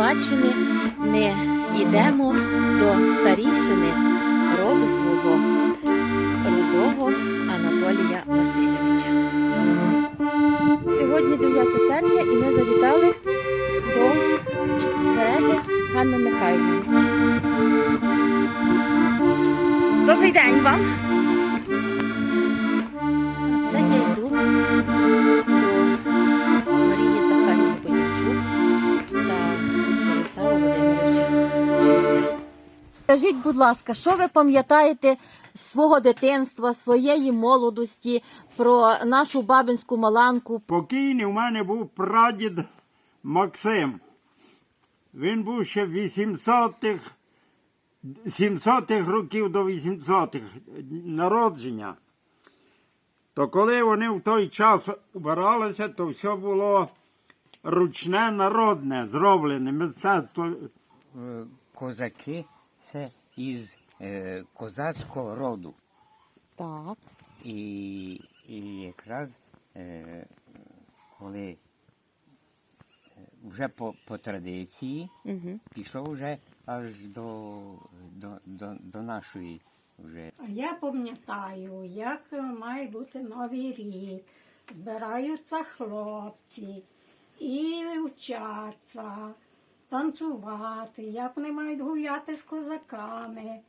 спадщини ми йдемо до старішини роду свого рудого Анатолія Васильовича. Сьогодні 9 серпня і ми завітали до Гереги Ганни Михайлівни. Добрий день вам! Скажіть, будь ласка, що ви пам'ятаєте з свого дитинства, своєї молодості про нашу бабинську маланку? Покійний у мене був прадід Максим. Він був ще 800-х, 700-х років до 800-х народження. То коли вони в той час убиралися, то все було ручне народне, зроблене мистецтво. Е, козаки це із е, козацького роду. Так. І, і якраз е, коли е, вже по, по традиції Угу. пішов вже аж до, до, до, до нашої вже. А я пам'ятаю, як має бути Новий рік. Збираються хлопці і вчаться, танцювати, як вони мають гуляти з козаками.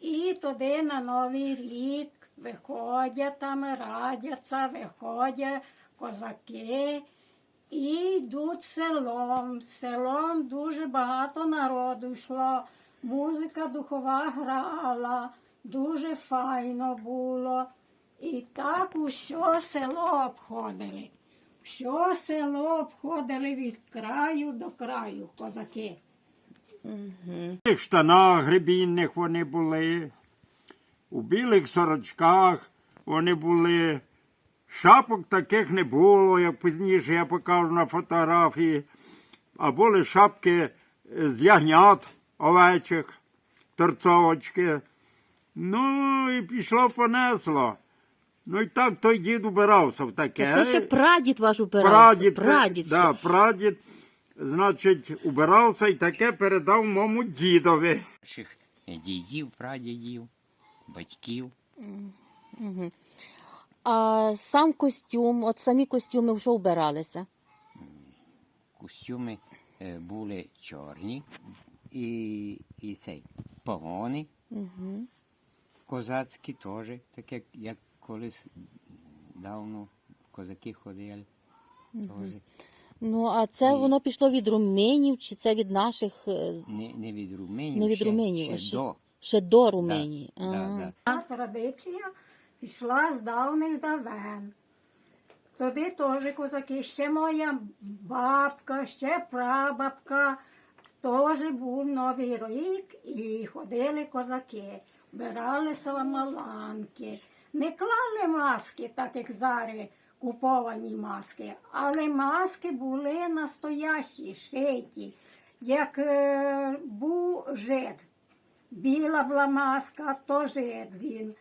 І туди на Новий рік виходять там, радяться, виходять козаки і йдуть селом. Селом дуже багато народу йшло. Музика духова грала, дуже файно було. І так усе село обходили. Все село обходили від краю до краю козаки. Угу. В штанах гребінних вони були, у білих сорочках вони були. Шапок таких не було, як пізніше я покажу на фотографії. А були шапки з ягнят овечих, торцовочки. Ну і пішло понесло. Ну і так той дід убирався в таке. Це ще прадід ваш упирався. Прадід, прадід ще. да, прадід, значить, убирався і таке передав моєму дідові. Наших дідів, прадідів, батьків. А сам костюм, от самі костюми в що вбиралися? Костюми е, були чорні і, і цей, погони Угу. козацькі теж, так як, як колись давно козаки ходили. Теж. Ну, а це Ні. воно пішло від руминів, чи це від наших е, Не, не від руминів, не від ще, руминів, ще ще, до. ще до Руменії? Да, Ага. да. Та традиція пішла з давних давен. Туди теж козаки, ще моя бабка, ще прабабка, теж був новий рік і ходили козаки, вбиралися маланки, не клали маски, так як зараз куповані маски, але маски були настоящі, шиті, як е, був жид. Біла була маска, то жид він.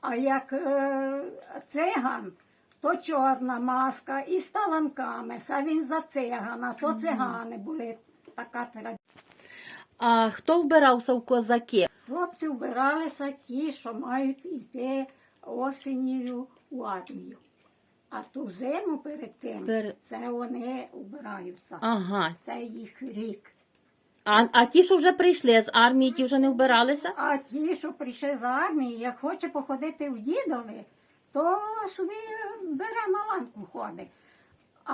А як е, циган, то чорна маска і з таланками. Це він за цигана, то цигани були така традиція. А хто вбирався в козаки? Хлопці вбиралися ті, що мають йти осінню у армію. А ту зиму перед тим Пер- це вони вбираються. Ага. Це їх рік. А, а ті, що вже прийшли з армії, ті вже не вбиралися? А ті, що прийшли з армії, як хоче походити в дідові, то собі бере маланку ходить.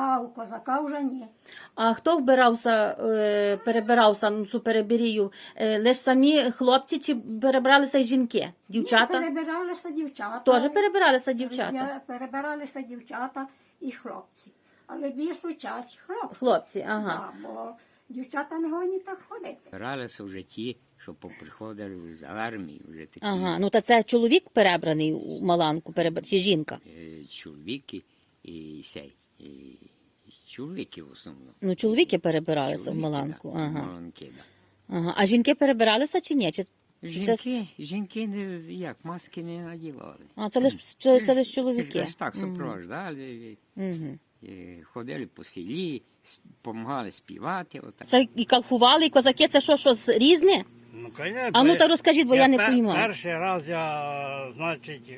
А у козака вже ні. А хто вбирався, е, перебирався на цю перебірію? Е, лише самі хлопці чи перебралися й жінки? Ні, перебиралися дівчата. Теж перебиралися дівчата. Я- Перебиралися дівчата і хлопці. Але більшу часть хлопці. Хлопці, ага. Да, бо дівчата не гоні так ходити. Збиралися вже ті, що поприходили з армії, вже такі Ага, ну та це чоловік перебраний у Маланку, перебр... чи жінка? е, чоловіки і сей. І, і чоловіки в основному. Ну, чоловіки перебиралися в Маланку. да, Ага. Маланки, да. ага. А жінки перебиралися чи ні? Чи... Чи Жінки, це... жінки не, як, маски не надівали. А це лише це, це лиш чоловіки. Лиш так супровождали. Угу. е, ходили по селі, допомагали співати. Отак. Це і калфували, і козаки, це що, щось різне? Ну, конечно. А ну та розкажіть, бо я не пер-. Перший раз я, значить,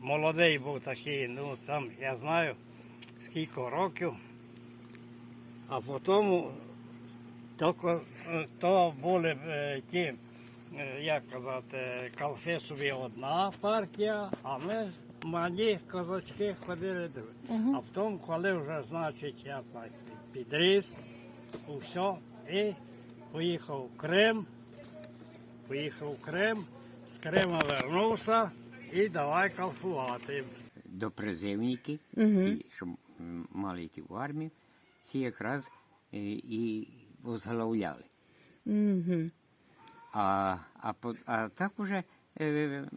молодий був такий, ну там я знаю скільки років. А потім тільки, е, то були е, ті, е, як казати, калфесові одна партія, а ми малі козачки ходили. другі. А потім, коли вже, значить, я так підріс, усе, і поїхав в Крим поїхав в Крим, з Крима вернувся і давай калфувати. До призивники, Мгм. всі, що м, мали йти в армію, всі якраз е, і возглавляли. Угу. А, а, а так уже, е,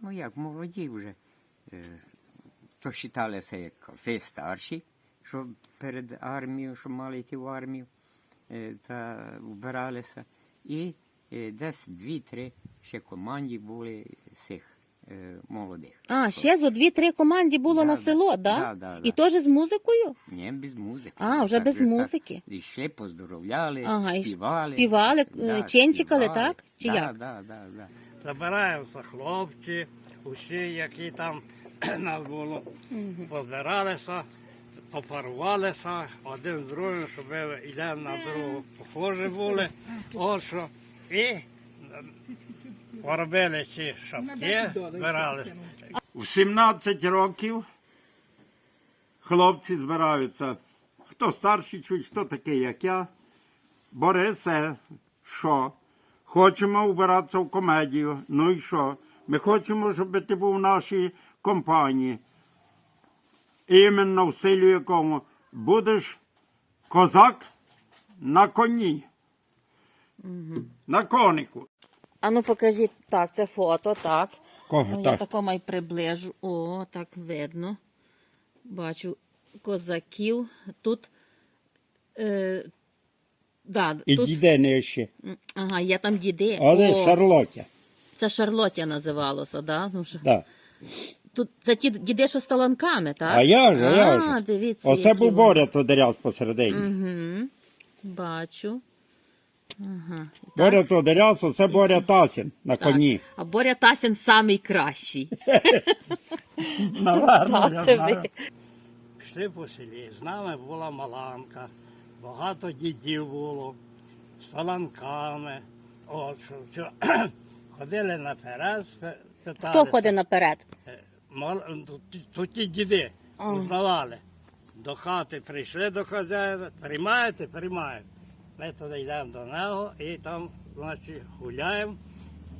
ну як, молоді вже, е, то вважалися як калфи старші, що перед армією, що мали йти в армію, та вбиралися. І десь дві-три ще команді були цих е, молодих. А, ще зо дві-три команді було Да, на да. село, да? Да, да, І да. теж з музикою? Ні, без музики. А, вже без так. музики. Йшли, поздоровляли, Ага, і співали. співали, е, ченчикали, співали. так? Чи да, як? Да, да, да. Забираються хлопці, усі, які там нас було, позбиралися, попарувалися один з другим, щоб йдемо на другу похожі були. От що. І е, поробили ці шапки, збиралися. В 17 років хлопці збираються. Хто старший чуть, хто такий, як я. Борисе, що? Хочемо вбиратися в комедію. Ну і що? Ми хочемо, щоб ти був в нашій компанії. Іменно в силі якому будеш козак на коні. На конику. А ну покажіть, так, це фото, так. Кого Ну, я тако май приближу. О, так видно. Бачу козаків. Тут. Е, да, І тут діде не ще. ага, є там діди. Але О, Шарлотя. Це Шарлоття називалося, да? Ну, що... Да. Тут це ті діди, що з таланками, так? А я ж, а я ж. дивіться. Оце був. Боря Тодоряс посередині. Угу. Бачу. Ага. Боря Тодоряс, оце Боря Тасін на Так. коні. А Боря Тасін самий кращий. Наверно, Та, я це знаю. ви. Йшли по селі. З нами була маланка, багато дідів було, з саланками. От, що, що. Ходили наперед, спи- питалися. Хто ходить наперед? Е, мал- Тут, тут ті діди узнавали. До хати прийшли до хазяїна, приймаєте, приймаємо. Ми туди йдемо до нього і там, значить, гуляємо.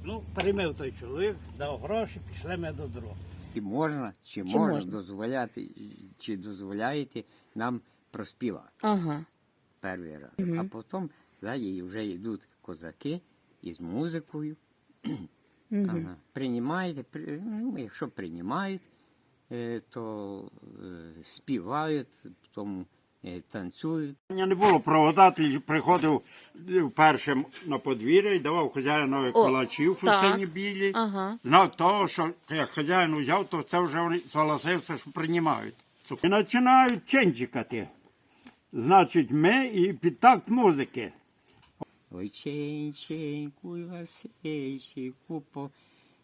Ну, приймив той чоловік, дав гроші, пішли ми до другого. Чи можна, чи, Чи можна, можна? дозволяти, чи дозволяєте нам проспівати Ага. перший раз. А потім ззаді вже йдуть козаки із музикою. Ага. Приймаєте, при- ну, якщо приймають, е, то е, співають, е, танцюють. Мене не було проводати, приходив вперше на подвір'я і давав хазяїнові калачів хустині білі. Ага. Знак того, що як хазяїн взяв, то це вже вони согласився, що приймають. І починають ченчикати. Значить, ми і під такт музики. Ой, ченченьку, Васильчику,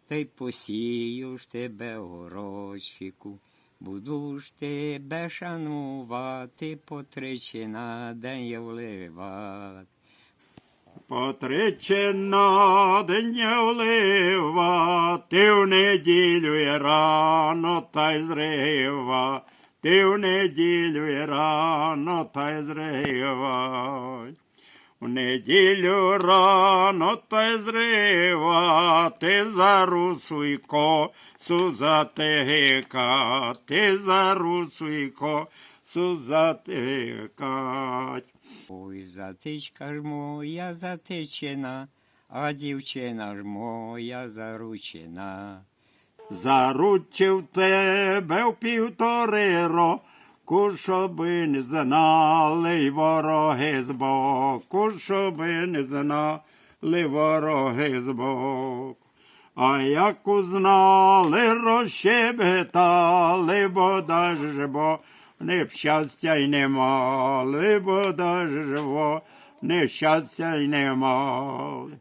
та й посію ж тебе горочику. Буду ж тебе шанувати, потричі на день я вливати. Потричі на день я влива, ти в неділю і рано та й зрива, ти в неділю і рано та й зрива. У неділю рано та й зрива, ти за русу й косу за русу й косу затикать. Ой, затичка ж моя затичена, а дівчина ж моя заручена. Заручив тебе в півтори року, щоби не знали й вороги збоку, щоби не знали вороги збоку. А як узнали, розщебетали, бо даже бо не б щастя й не мали, бо даже живо, не щастя й не мали.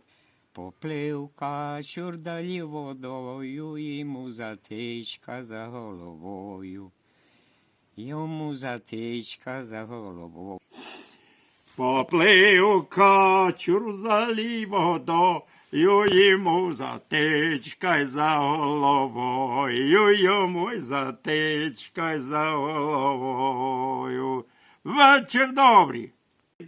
Поплив качур далі водою, йому затичка за головою. Йому затичка за головою. Поплив качур за водою, йому затичка за головою, йому затичка за головою. Вечір добрий.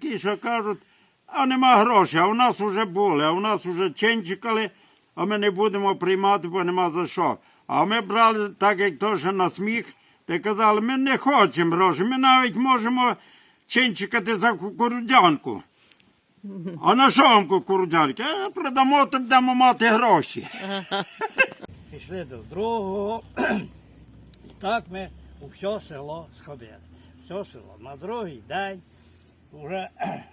Ті, що кажуть, а нема грошей, а у нас вже були, а у нас вже ченчикали, а ми не будемо приймати, бо нема за що. А ми брали так, як теж на сміх, та казали, ми не хочемо грошей, ми навіть можемо ченчикати за кукурудзянку. А на що вам кукурудзянки? Е, Продамо, то будемо мати гроші. Пішли до другого. І так ми у все село сходили. Все село. На другий день вже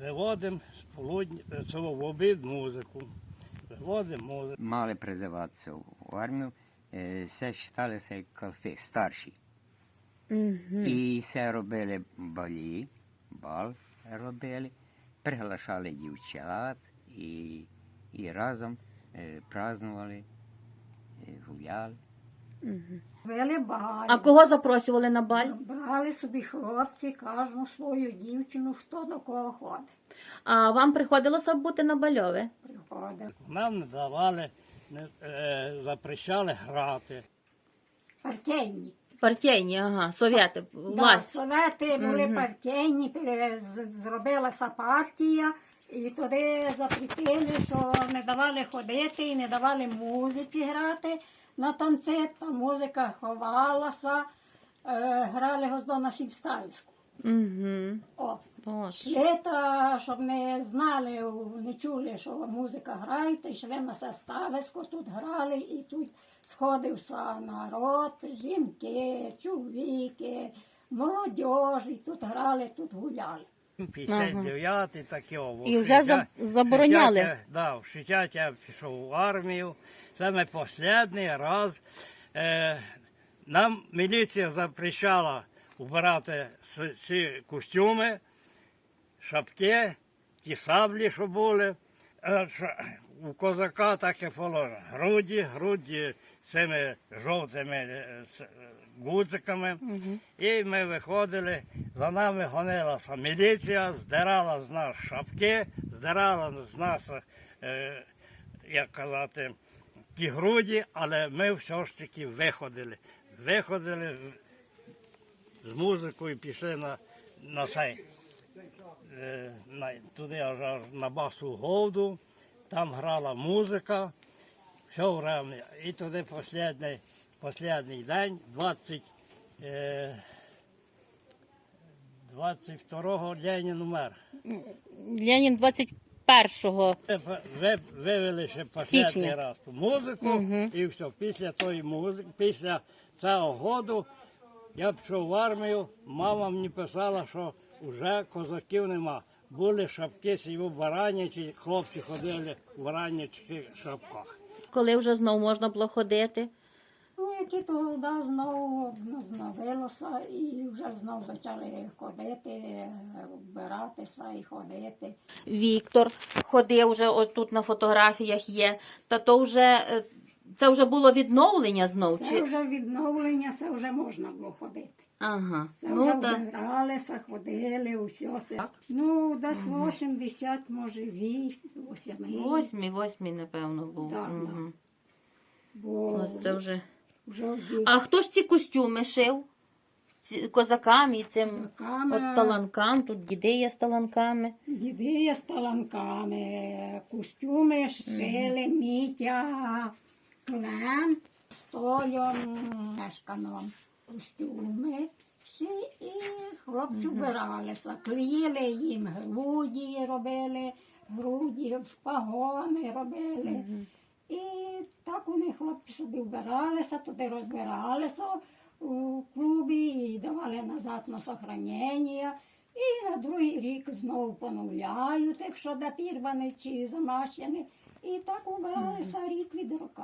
виводимо з полудня, цього в обід музику. Виводимо музику. Мали призиватися в армію, е, все вважалося як калфи, старші. І все робили балі, бал робили, приглашали дівчат і, і разом е, празднували, е, гуляли. Вели баль. А кого запрошували на баль? Брали собі хлопці, кожну свою дівчину, хто до кого ходить. А вам приходилося бути на бальове? Приходив. Нам не давали, не, е, запрещали грати. Партійні. Партійні, ага, совєти, Да, власть. совети були партійні, пере- з- зробилася партія, і туди запретили, що не давали ходити і не давали музиці грати на танці. Та музика ховалася, е, грали гоздо на Сібстальську. Угу. О, Боже. Йшли, та, щоб не знали, не чули, що музика грає, та йшли на состависько, тут грали, і тут сходився народ, жінки, чоловіки, молодь, і тут грали, тут гуляли. 59-й таке. І вже за- забороняли? Да, в Шитяті я пішов в армію. Це ми останній раз. Е, нам міліція запрещала вбирати с- ці костюми, шапки, ті саблі, що були. Е, У козака так і положено. Груді, груді цими жовтими е, е. І ми виходили, за нами гонилася міліція, здирала з нас шапки, здирала з нас, е, як казати, ті груді, але ми все ж таки виходили. Виходили з- музикою, пішли на, на цей, е, на, туди аж, на басу Говду, там грала музика, все время. І туди останній, останній день, 20, е, 22-го Ленін умер. Ленін 21-го. Ми ви- Вивели ще Січня. раз ту музику і все. Після тої музики, після цього году я пішов в армію, мама мені писала, що вже козаків нема. Були шапки сіво баранячі, хлопці ходили в баранячих шапках. Коли вже знов можна було ходити. Ну, які то да, знову зновилося і вже знову почали ходити, вбиратися і ходити. Віктор ходив вже ось тут на фотографіях є. Та то вже е, це вже було відновлення знов. Це Чи... вже відновлення, це вже можна було ходити. Ага. Це Ну, вже та... ходили, усе це. Ну, десь 80, може, 8, 8. Восьмій, восьмій, напевно, був. Да. Угу. Бо Ось це вже. вже А хто ж ці костюми шив? Ці, козакам і цим Козаками. от таланкам, тут діди є з таланками. Діди з таланками, костюми шили, мітя, клем, столем, мешканом. Костюми всі і хлопці вбиралися, клеїли їм груді, робили, груді, в пагони робили. І так вони хлопці собі вбиралися, туди розбиралися у клубі і давали назад на сохранення. І на другий рік знову поновляють, якщо допірвані чи замащені. І так убиралися рік від року.